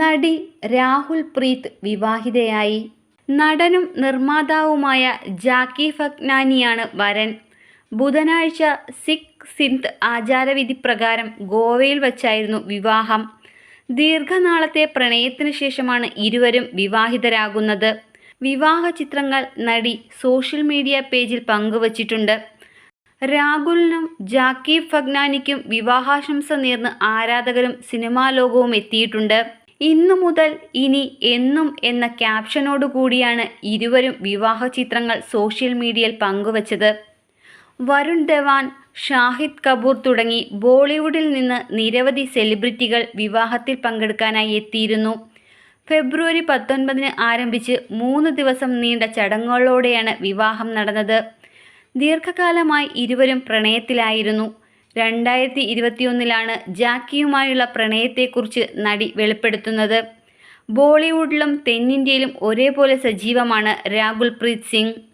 നടി രാഹുൽ പ്രീത് വിവാഹിതയായി. നടനും നിർമ്മാതാവുമായ ജാക്കി ഫഗ്നാനിയാണ് വരൻ. ബുധനാഴ്ച സിഖ് സിന്ത് ആചാരവിധി പ്രകാരം ഗോവയിൽ വച്ചായിരുന്നു വിവാഹം. ദീർഘനാളത്തെ പ്രണയത്തിന് ശേഷമാണ് ഇരുവരും വിവാഹിതരാകുന്നത്. വിവാഹ ചിത്രങ്ങൾ നടി സോഷ്യൽ മീഡിയ പേജിൽ പങ്കുവച്ചിട്ടുണ്ട്. രാഹുലിനും ജാക്കി ഫഗ്നാനിക്കും വിവാഹാശംസ നേർന്ന് ആരാധകരും സിനിമാ ലോകവും എത്തിയിട്ടുണ്ട്. ഇന്നു മുതൽ ഇനി എന്നും എന്ന ക്യാപ്ഷനോടുകൂടിയാണ് ഇരുവരും വിവാഹ ചിത്രങ്ങൾ സോഷ്യൽ മീഡിയയിൽ പങ്കുവച്ചത്. വരുൺ ധവാൻ ഷാഹിദ് കപൂർ തുടങ്ങി ബോളിവുഡിൽ നിന്ന് നിരവധി സെലിബ്രിറ്റികൾ വിവാഹത്തിൽ പങ്കെടുക്കാനായി എത്തിയിരുന്നു. ഫെബ്രുവരി പത്തൊൻപതിന് ആരംഭിച്ച് മൂന്ന് ദിവസം നീണ്ട ചടങ്ങുകളോടെയാണ് വിവാഹം നടന്നത്. ദീർഘകാലമായി ഇരുവരും പ്രണയത്തിലായിരുന്നു. രണ്ടായിരത്തി ഇരുപത്തിയൊന്നിലാണ് ജാക്കിയുമായുള്ള പ്രണയത്തെക്കുറിച്ച് നടി വെളിപ്പെടുത്തുന്നത്. ബോളിവുഡിലും തെന്നിന്ത്യയിലും ഒരേപോലെ സജീവമാണ് രാഹുൽ പ്രീത് സിംഗ്.